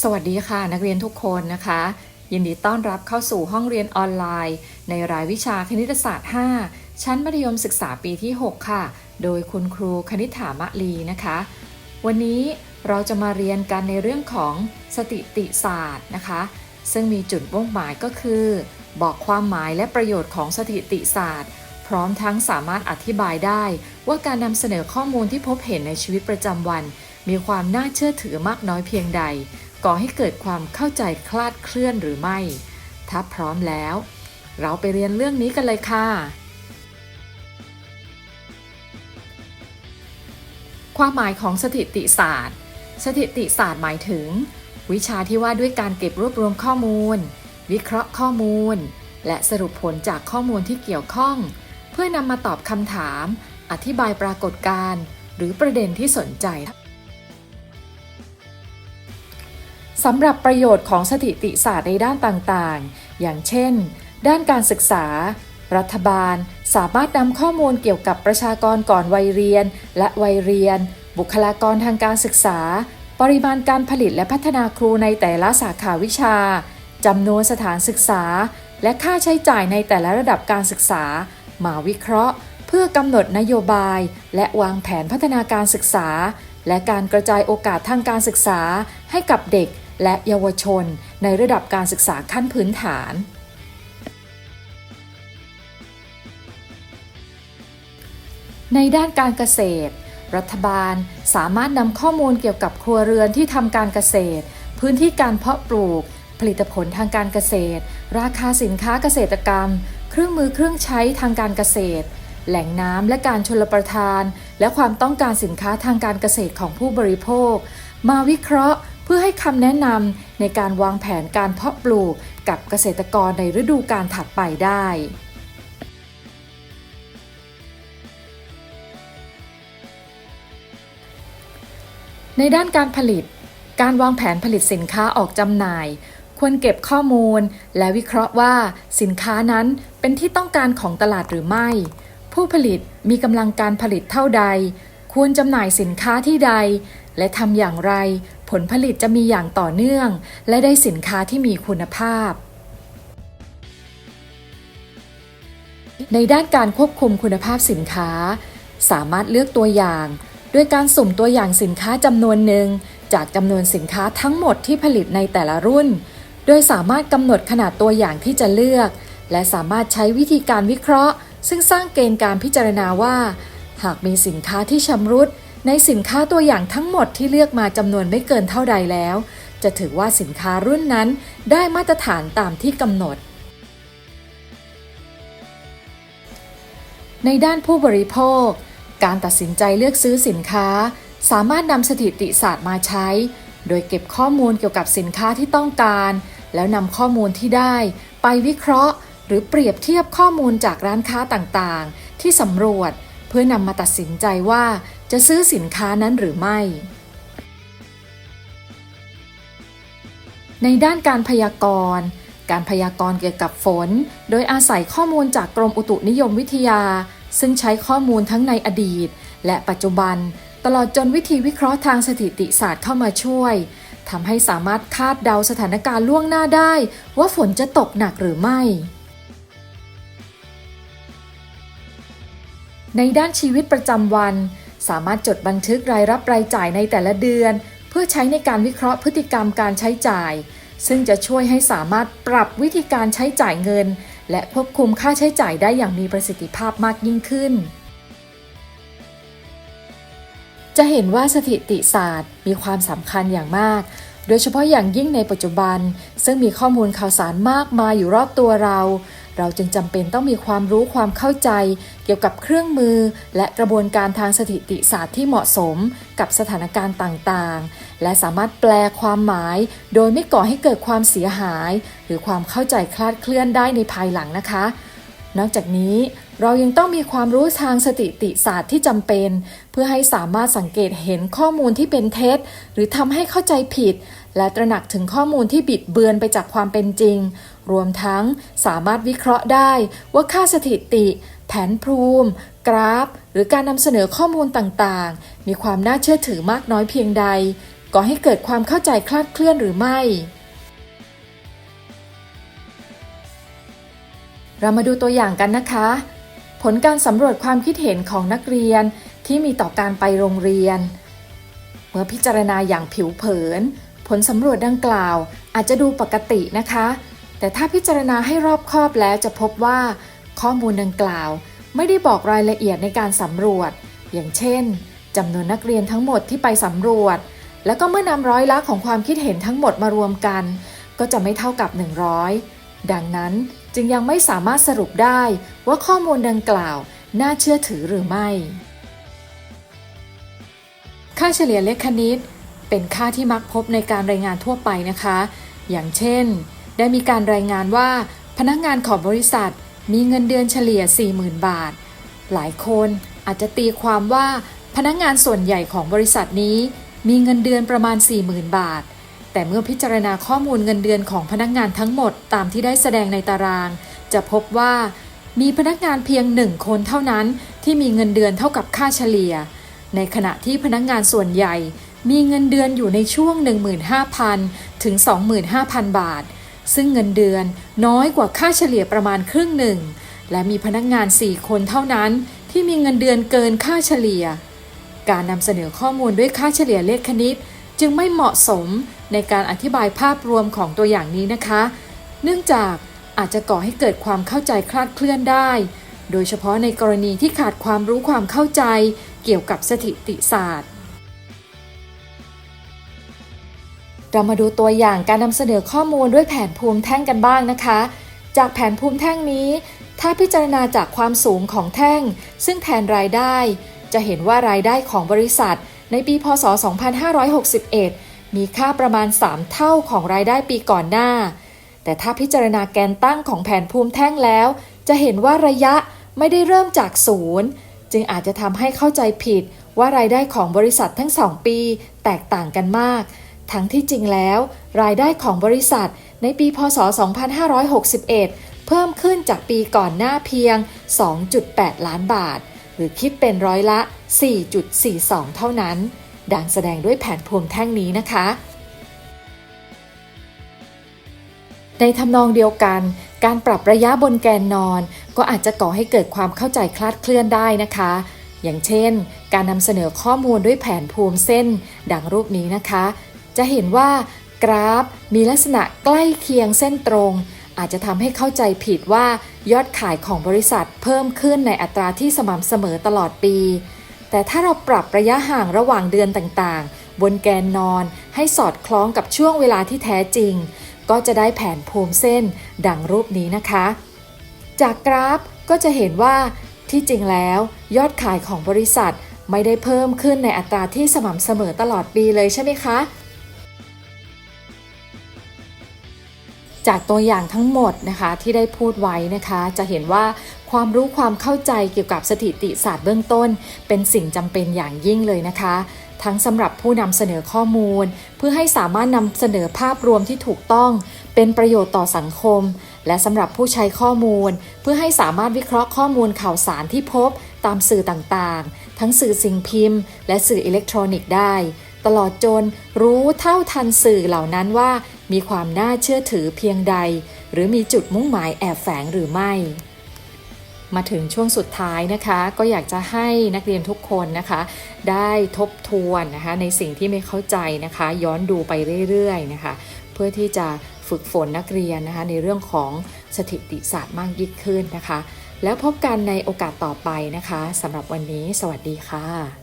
สวัสดีค่ะ นักเรียนทุกคนนะคะ ยินดีต้อนรับเข้าสู่ห้องเรียนออนไลน์ ในรายวิชาคณิตศาสตร์ 5 ชั้นมัธยมศึกษาปีที่ 6 ค่ะ โดยคุณครูคณิษฐามะลีนะคะ วันนี้เราจะมาเรียนกันในเรื่องของสถิติศาสตร์นะคะ ซึ่งมีจุดมุ่งหมายก็คือ บอกความหมายและประโยชน์ของสถิติศาสตร์ พร้อมทั้งสามารถอธิบายได้ ว่าการนำเสนอข้อมูลที่พบเห็นในชีวิตประจำวัน มีความน่าเชื่อถือมากน้อยเพียงใด ก่อให้เกิดความเข้าใจคลาดเคลื่อนหรือไม่ ถ้าพร้อมแล้ว เราไปเรียนเรื่องนี้กันเลยค่ะ ความหมายของสถิติศาสตร์ สถิติศาสตร์หมายถึง วิชาที่ว่าด้วยการเก็บรวบรวมข้อมูล วิเคราะห์ข้อมูล และสรุปผลจากข้อมูลที่เกี่ยวข้อง เพื่อนำมาตอบคำถาม อธิบายปรากฏการณ์ หรือประเด็นที่สนใจ สำหรับประโยชน์ของสถิติศาสตร์ในด้านต่างๆ อย่างเช่น ด้านการศึกษา รัฐบาล สามารถนำข้อมูลเกี่ยวกับประชากรก่อนวัยเรียน และวัยเรียน บุคลากรทางการศึกษา ปริมาณการผลิตและพัฒนาครูในแต่ละสาขาวิชาจำนวนสถานศึกษา และค่าใช้จ่ายในแต่ละระดับการศึกษา มาวิเคราะห์ เพื่อกำหนดนโยบาย และวางแผนพัฒนาการศึกษา และการกระจายโอกาสทางการศึกษาให้กับเด็ก และเยาวชนในระดับการศึกษาขั้นพื้นฐาน ในด้านการเกษตร รัฐบาลสามารถนำข้อมูลเกี่ยวกับครัวเรือนที่ทำการเกษตร พื้นที่การเพาะปลูก ผลิตผลทางการเกษตร ราคาสินค้าเกษตรกรรม เครื่องมือเครื่องใช้ทางการเกษตรแหล่งน้ำและการชลประทาน และความต้องการสินค้าทางการเกษตรของผู้บริโภค มาวิเคราะห์ เพื่อให้คำแนะนำในการวางแผนการเพาะปลูกกับเกษตรกรในฤดูการถัดไปได้ในด้านการผลิต การวางแผนผลิตสินค้าออกจำหน่าย ควรเก็บข้อมูล และวิเคราะห์ว่าสินค้านั้นเป็นที่ต้องการของตลาดหรือไม่ ผู้ผลิตมีกำลังการผลิตเท่าใด ควรจำหน่ายสินค้าที่ใด และทำอย่างไรผลผลิตจะมีอย่างต่อเนื่อง และได้สินค้าที่มีคุณภาพ ในด้านการควบคุมคุณภาพสินค้า สามารถเลือกตัวอย่าง ด้วยการสุ่มตัวอย่างสินค้าจำนวนหนึ่ง จากจำนวนสินค้าทั้งหมดที่ผลิตในแต่ละรุ่น โดยสามารถกำหนดขนาดตัวอย่างที่จะเลือก และสามารถใช้วิธีการวิเคราะห์ ซึ่งสร้างเกณฑ์การพิจารณาว่า หากมีสินค้าที่ชำรุด ในสินค้าตัวอย่างทั้งหมดที่เลือกมาจำนวนไม่เกินเท่าใดแล้ว จะถือว่าสินค้ารุ่นนั้นได้มาตรฐานตามที่กำหนด ในด้านผู้บริโภค การตัดสินใจเลือกซื้อสินค้า สามารถนำสถิติศาสตร์มาใช้ โดยเก็บข้อมูลเกี่ยวกับสินค้าที่ต้องการ แล้วนำข้อมูลที่ได้ ไปวิเคราะห์ หรือเปรียบเทียบข้อมูลจากร้านค้าต่างๆ ที่สำรวจ พื่อนำมาตัดสินใจว่าจะซื้อสินค้านั้นหรือไม่ ในด้านการพยากรณ์ การพยากรณ์เกี่ยวกับฝน โดยอาศัยข้อมูลจากกรมอุตุนิยมวิทยา ซึ่งใช้ข้อมูลทั้งในอดีต และปัจจุบัน ตลอดจนวิธีวิเคราะห์ทางสถิติศาสตร์เข้ามาช่วยทำให้สามารถคาดเดาสถานการณ์ล่วงหน้าได้ ว่าฝนจะตกหนักหรือไม่ ในด้านชีวิตประจำวัน สามารถจดบันทึกรายรับรายจ่ายในแต่ละเดือน เพื่อใช้ในการวิเคราะห์พฤติกรรมการใช้จ่าย ซึ่งจะช่วยให้สามารถปรับวิธีการใช้จ่ายเงิน และควบคุมค่าใช้จ่ายได้อย่างมีประสิทธิภาพมากยิ่งขึ้น จะเห็นว่าสถิติศาสตร์มีความสำคัญอย่างมาก โดยเฉพาะอย่างยิ่งในปัจจุบัน ซึ่งมีข้อมูลข่าวสารมากมายอยู่รอบตัวเรา เราจึงจำเป็นต้องมีความรู้ความเข้าใจ เกี่ยวกับเครื่องมือ และกระบวนการทางสถิติศาสตร์ที่เหมาะสมกับสถานการณ์ต่างๆ และสามารถแปลความหมาย โดยไม่ก่อให้เกิดความเสียหาย หรือความเข้าใจคลาดเคลื่อนได้ในภายหลังนะคะ นอกจากนี้ เรายังต้องมีความรู้ทางสถิติศาสตร์ที่จำเป็น เพื่อให้สามารถสังเกตเห็นข้อมูลที่เป็นเท็จ หรือทำให้เข้าใจผิด และตระหนักถึงข้อมูลที่บิดเบือนไปจากความเป็นจริง รวมทั้งสามารถวิเคราะห์ได้ว่าค่าสถิติ แผนภูมิ กราฟ หรือการนำเสนอข้อมูลต่างๆ มีความน่าเชื่อถือมากน้อยเพียงใดก่อให้เกิดความเข้าใจคลาดเคลื่อนหรือไม่ เรามาดูตัวอย่างกันนะคะ ผลการสำรวจความคิดเห็นของนักเรียนที่มีต่อการไปโรงเรียน เมื่อพิจารณาอย่างผิวเผิน ผลสำรวจดังกล่าวอาจจะดูปกตินะคะ แต่ถ้าพิจารณาให้รอบคอบแล้วจะพบว่า ข้อมูลดังกล่าว ไม่ได้บอกรายละเอียดในการสำรวจ อย่างเช่นจำนวนนักเรียนทั้งหมดที่ไปสำรวจ แล้วก็เมื่อนำร้อยละของความคิดเห็นทั้งหมดมารวมกัน ก็จะไม่เท่ากับ 100 ดังนั้น จึงยังไม่สามารถสรุปได้ว่าข้อมูลดังกล่าวน่าเชื่อถือหรือไม่ ค่าเฉลี่ยเลขคณิต เป็นค่าที่มักพบในการรายงานทั่วไปนะคะ อย่างเช่น ได้มีการรายงานว่า พนักงานของบริษัทมีเงินเดือนเฉลี่ย 40,000 บาท หลายคนอาจจะตีความว่าพนักงานส่วนใหญ่ของบริษัทนี้ มีเงินเดือนประมาณ 40,000 บาท แต่เมื่อพิจารณาข้อมูลเงินเดือนของพนักงานทั้งหมดตามที่ได้แสดงในตาราง จะพบว่า มีพนักงานเพียงหนึ่งคนเท่านั้นที่มีเงินเดือนเท่ากับค่าเฉลี่ย ในขณะที่พนักงานส่วนใหญ่ มีเงินเดือนอยู่ในช่วง 15,000 ถึง 25,000 บาท ซึ่งเงินเดือนน้อยกว่าค่าเฉลี่ยประมาณครึ่งหนึ่ง และมีพนักงาน 4 คนเท่านั้น ที่มีเงินเดือนเกินค่าเฉลี่ย การนำเสนอข้อมูลด้วยค่าเฉลี่ยเลขคณิต จึงไม่เหมาะสม ในการอธิบายภาพรวมของตัวอย่างนี้นะคะ เนื่องจากอาจจะก่อให้เกิดความเข้าใจคลาดเคลื่อนได้ โดยเฉพาะในกรณีที่ขาดความรู้ความเข้าใจเกี่ยวกับสถิติศาสตร์ เรามาดูตัวอย่างการนำเสนอข้อมูลด้วยแผนภูมิแท่งกันบ้างนะคะ จากแผนภูมิแท่งนี้ ถ้าพิจารณาจากความสูงของแท่ง ซึ่งแทนรายได้ จะเห็นว่ารายได้ของบริษัท ในปี พศ 2561 มีค่าประมาณ 3 เท่าของรายได้ปีก่อนหน้า แต่ถ้าพิจารณาแกนตั้งของแผนภูมิแท่งแล้ว จะเห็นว่าระยะไม่ได้เริ่มจากศูนย์จึงอาจจะทำให้เข้าใจผิดว่ารายได้ของบริษัททั้ง2ปี แตกต่างกันมาก ทั้งที่จริงแล้ว รายได้ของบริษัทในปี พศ 2561 เพิ่มขึ้นจากปีก่อนหน้าเพียง 2.8 ล้านบาท หรือคิดเป็นร้อยละ 4.42 เท่านั้น ดังแสดงด้วยแผนภูมิแท่งนี้นะคะ ในทำนองเดียวกัน การปรับระยะบนแกนนอน ก็อาจจะก่อให้เกิดความเข้าใจคลาดเคลื่อนได้นะคะ อย่างเช่น การนำเสนอข้อมูลด้วยแผนภูมิเส้น ดังรูปนี้นะคะ จะเห็นว่ากราฟมีลักษณะใกล้เคียงเส้นตรง อาจจะทำให้เข้าใจผิดว่ายอดขายของบริษัทเพิ่มขึ้นในอัตราที่สม่ำเสมอตลอดปี แต่ถ้าเราปรับระยะห่างระหว่างเดือนต่างๆ บนแกนนอนให้สอดคล้องกับช่วงเวลาที่แท้จริง ก็จะได้แผนภูมิเส้นดังรูปนี้นะคะ จากกราฟก็จะเห็นว่าที่จริงแล้วยอดขายของบริษัทไม่ได้เพิ่มขึ้นในอัตราที่สม่ำเสมอตลอดปีเลยใช่ไหมคะ จากตัวอย่างทั้งหมดนะคะที่ได้พูดไว้นะคะ จะเห็นว่าความรู้ความเข้าใจเกี่ยวกับสถิติศาสตร์เบื้องต้น เป็นสิ่งจำเป็นอย่างยิ่งเลยนะคะ ทั้งสำหรับผู้นำเสนอข้อมูล เพื่อให้สามารถนำเสนอภาพรวมที่ถูกต้อง เป็นประโยชน์ต่อสังคม และสำหรับผู้ใช้ข้อมูล เพื่อให้สามารถวิเคราะห์ข้อมูลข่าวสารที่พบ ตามสื่อต่างๆ ทั้งสื่อสิ่งพิมพ์ และสื่ออิเล็กทรอนิกส์ได้ ตลอดจนรู้เท่าทันสื่อเหล่านั้นว่า มีความน่าเชื่อถือเพียงใด หรือมีจุดมุ่งหมายแอบแฝงหรือไม่ มาถึงช่วงสุดท้ายนะคะ ก็อยากจะให้นักเรียนทุกคนนะคะ ได้ทบทวนนะคะในสิ่งที่ไม่เข้าใจนะคะ ย้อนดูไปเรื่อยๆนะคะ เพื่อที่จะฝึกฝนนักเรียนนะคะในเรื่องของสถิติศาสตร์มากยิ่งขึ้นนะคะ แล้วพบกันในโอกาสต่อไปนะคะสำหรับวันนี้ สวัสดีค่ะ